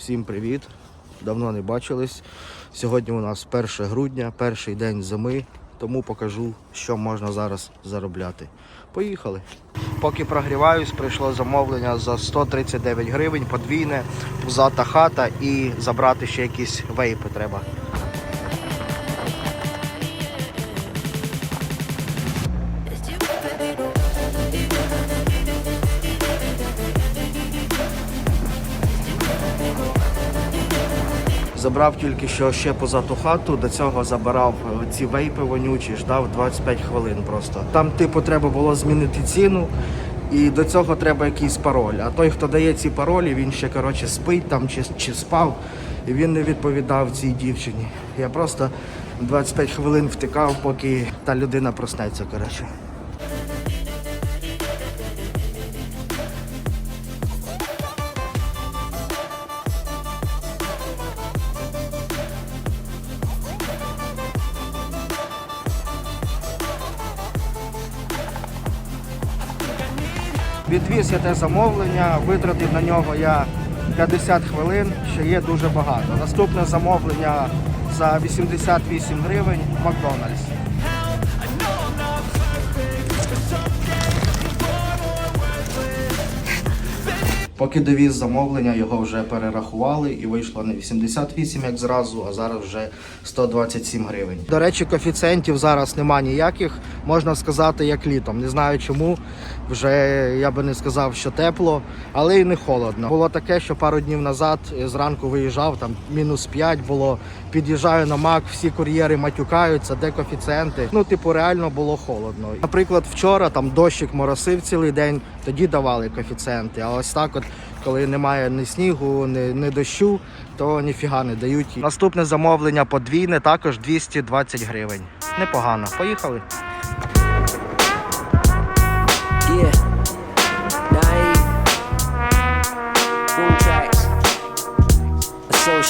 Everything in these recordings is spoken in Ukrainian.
Всім привіт! Давно не бачились. Сьогодні у нас 1 грудня, перший день зими, тому покажу, що можна зараз заробляти. Поїхали. Поки прогріваюсь, прийшло замовлення за 139 гривень, подвійне, пузата хата і забрати ще якісь вейпи треба. Забрав тільки що ще позату хату, до цього забирав е, ці вейпи вонючі, ждав 25 хвилин просто. Там, типу, треба було змінити ціну, і до цього треба якийсь пароль. А той, хто дає ці паролі, він ще коротше спить там чи, чи спав, і він не відповідав цій дівчині. Я просто 25 хвилин втикав, поки та людина проснеться. коротше. Відвіз я те замовлення, витратив на нього я 50 хвилин, що є дуже багато. Наступне замовлення за 88 гривень Макдональдс. Поки довіз замовлення, його вже перерахували і вийшло не 88, як зразу, а зараз вже 127 гривень. До речі, коефіцієнтів зараз нема ніяких, можна сказати, як літом. Не знаю чому. Вже я би не сказав, що тепло, але й не холодно. Було таке, що пару днів назад е, зранку виїжджав, там мінус 5 було. Під'їжджаю на мак, всі кур'єри матюкаються, де коефіцієнти. Ну, типу, реально було холодно. Наприклад, вчора там дощик моросив цілий день, тоді давали коефіцієнти. А ось так, от коли немає ні снігу, ні, ні дощу, то ніфіга не дають. Наступне замовлення подвійне, також 220 гривень. Непогано. Поїхали.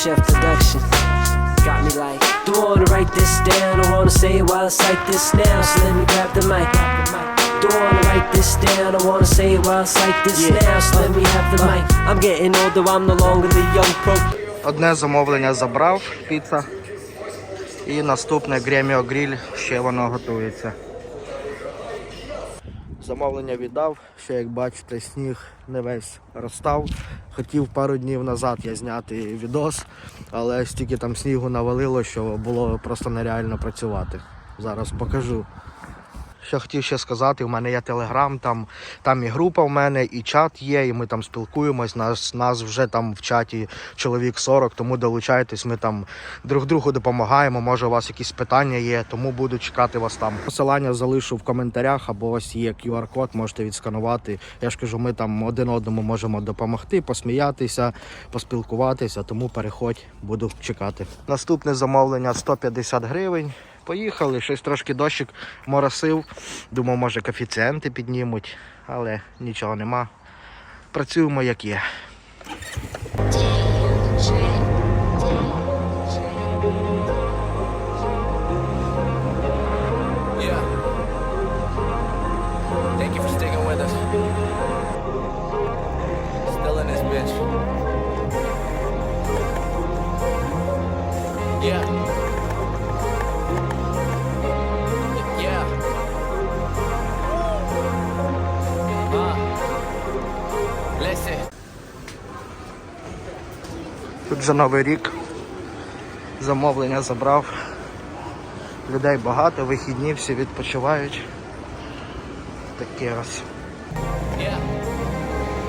Chef production. Got me like, don't wanna write this down. I wanna say it while I cite this now. So let me grab the mic. Don't wanna write this down. I wanna say it while I cite this yeah. now. So let me have the mic. I'm getting older. I'm no longer the young pro. Одне замовлення забрав, піца. І наступне Греміо Гріль ще воно готується. Замовлення віддав, ще як бачите, сніг не весь розстав. Хотів пару днів назад я зняти відос, але стільки там снігу навалило, що було просто нереально працювати. Зараз покажу. Що хотів ще сказати, у мене є телеграм, там, там і група в мене, і чат є, і ми там спілкуємось. Нас, нас вже там в чаті чоловік 40, тому долучайтесь, ми там друг другу допомагаємо. Може, у вас якісь питання є, тому буду чекати вас там. Посилання залишу в коментарях, або ось є QR-код, можете відсканувати. Я ж кажу, ми там один одному можемо допомогти, посміятися, поспілкуватися, тому переходь, буду чекати. Наступне замовлення 150 гривень. Поїхали, щось трошки дощик моросив. Думав, може коефіцієнти піднімуть, але нічого нема. Працюємо як є. Вже новий рік. Замовлення забрав. Людей багато, вихідні, всі відпочивають. Таке ось. Yeah.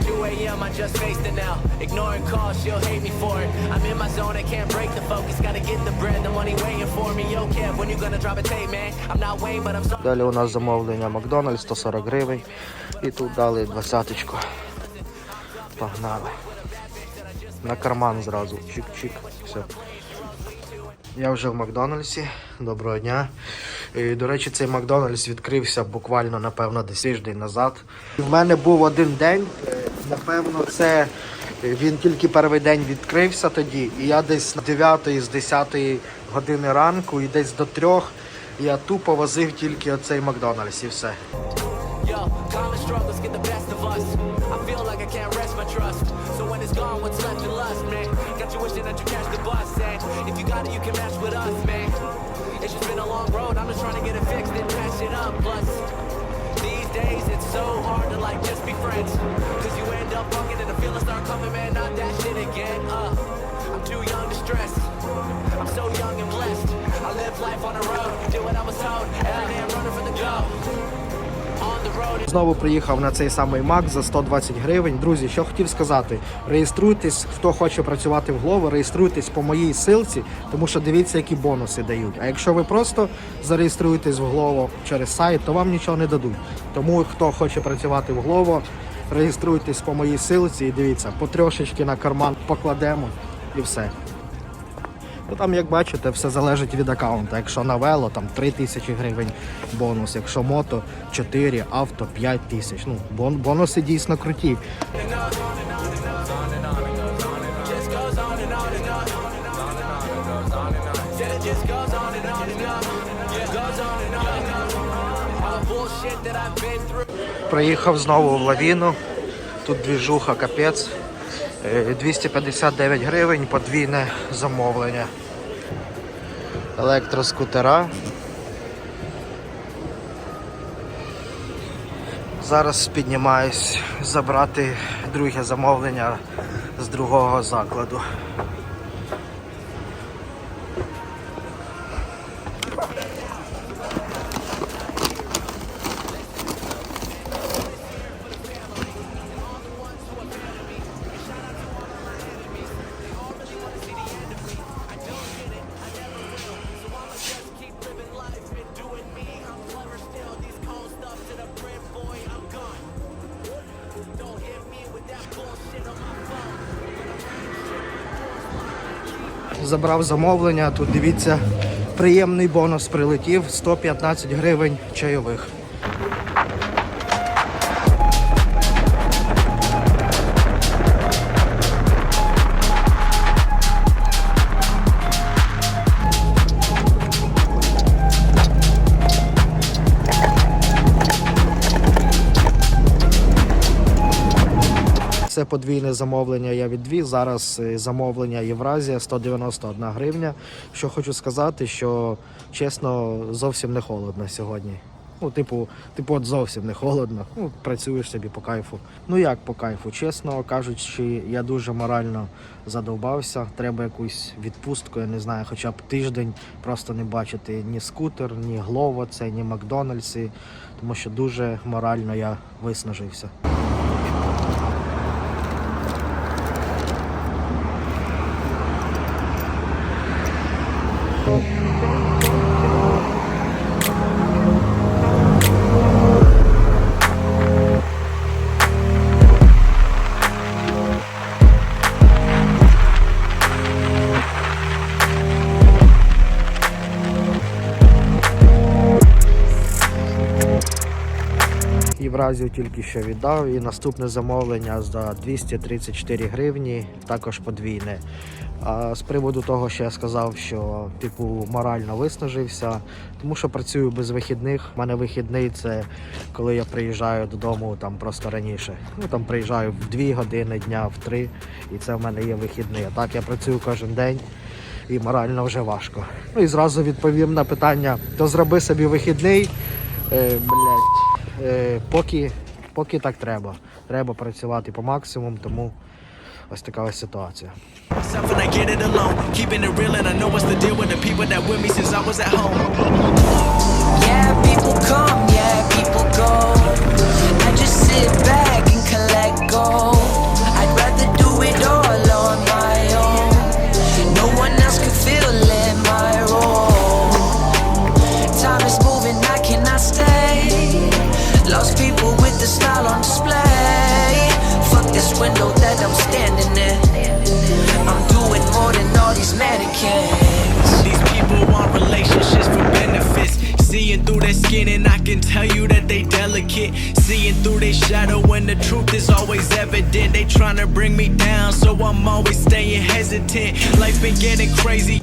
2 a.m. I just faced it now. Ignoring calls, she'll hate me for it. I'm in my zone, I can't break the focus. Gotta get the bread, the money waiting for me. Yo, Kev, when you gonna drop a tape, man? I'm not Wayne, but I'm so. Далі у нас замовлення Макдональдс 140 гривень. І тут дали двадцяточку. Погнали. На карман зразу. Чик-чик. Все. Я вже в Макдональдсі. Доброго дня. І, до речі, цей Макдональдс відкрився буквально, напевно, десь тиждень назад. В мене був один день. Напевно, це він тільки перший день відкрився тоді. І я десь з 9 з 10 години ранку і десь до 3 я тупо возив тільки оцей Макдональдс і все. Знову приїхав на цей самий Мак за 120 гривень. Друзі, що хотів сказати, реєструйтесь, хто хоче працювати в Glovo, реєструйтесь по моїй силці, тому що дивіться, які бонуси дають. А якщо ви просто зареєструєтесь в Glovo через сайт, то вам нічого не дадуть. Тому хто хоче працювати в Glovo, реєструйтесь по моїй силці і дивіться, по трошечки на карман покладемо і все. Ну там, як бачите, все залежить від аккаунту. Якщо на вело, там 3 тисячі гривень бонус, якщо мото 4, авто 5 тисяч. Ну, бон- бонуси дійсно круті. Приїхав знову в лавіну. Тут двіжуха капець. Е, 259 гривень, подвійне замовлення. Електроскутера. Зараз піднімаюсь забрати друге замовлення з другого закладу. Забрав замовлення, тут дивіться, приємний бонус прилетів 115 гривень чайових. Це подвійне замовлення я відвіз. Зараз е, замовлення Євразія 191 гривня. Що хочу сказати, що чесно, зовсім не холодно сьогодні. Ну, типу, типу, от зовсім не холодно. Ну, працюєш собі по кайфу. Ну як по кайфу? Чесно кажучи, я дуже морально задовбався. Треба якусь відпустку, я не знаю, хоча б тиждень просто не бачити ні скутер, ні Глово, це, ні Макдональдси, тому що дуже морально я виснажився. Євразію тільки що віддав і наступне замовлення за 234 гривні, також подвійне. А з приводу того, що я сказав, що типу морально виснажився, тому що працюю без вихідних. У мене вихідний це коли я приїжджаю додому там просто раніше. Ну там приїжджаю в 2 години дня, в 3, і це в мене є вихідний. А так я працюю кожен день і морально вже важко. Ну і зразу відповім на питання: то зроби собі вихідний. Е, блядь, е, поки, поки так треба. Треба працювати по максимуму, тому ось така ось ситуація. myself and I get it skin, and I can tell you that they delicate. Seeing through their shadow, when the truth is always evident. They trying to bring me down, so I'm always staying hesitant. Life been getting crazy.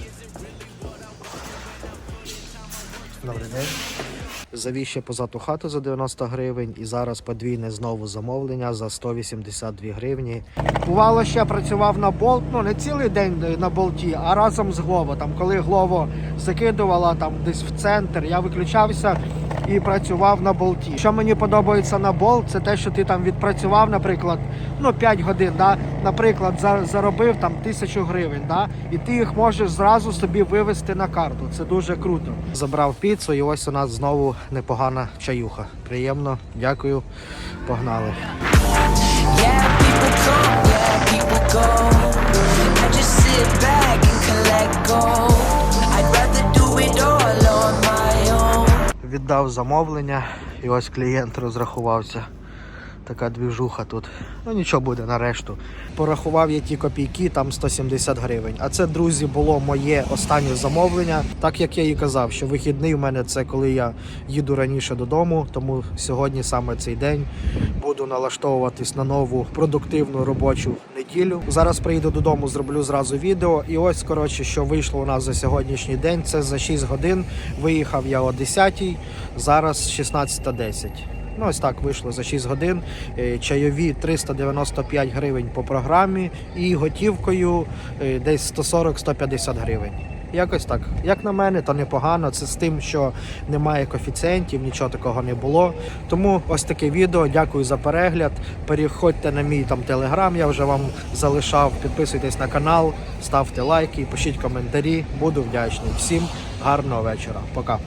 Добрий день. Завіз ще позаду хату за 90 гривень і зараз подвійне знову замовлення за 182 гривні. Бувало, ще працював на болт, ну не цілий день на болті, а разом з Глово. Там, коли Глово закидувала там десь в центр, я виключався і працював на болті. Що мені подобається на болт, це те, що ти там відпрацював, наприклад, ну 5 годин, да? наприклад, заробив там тисячу гривень, да? і ти їх можеш зразу собі вивести на карту. Це дуже круто. Забрав піцу, і ось у нас знову непогана чаюха. Приємно, дякую, погнали. I'd rather do it all on my. Віддав замовлення, і ось клієнт розрахувався. Така двіжуха тут. Ну нічого буде на решту. Порахував я ті копійки, там 170 гривень. А це, друзі, було моє останнє замовлення. Так як я і казав, що вихідний у мене це коли я їду раніше додому. Тому сьогодні саме цей день буду налаштовуватись на нову продуктивну робочу неділю. Зараз приїду додому, зроблю зразу відео. І ось коротше, що вийшло у нас за сьогоднішній день. Це за 6 годин. Виїхав я о 10 зараз 16.10. Ну, ось так вийшло за 6 годин. Е, Чайові 395 гривень по програмі і готівкою е, десь 140-150 гривень. Якось так. Як на мене, то непогано. Це з тим, що немає коефіцієнтів, нічого такого не було. Тому ось таке відео. Дякую за перегляд. Переходьте на мій там телеграм, я вже вам залишав. Підписуйтесь на канал, ставте лайки, пишіть коментарі. Буду вдячний. Всім гарного вечора. Пока.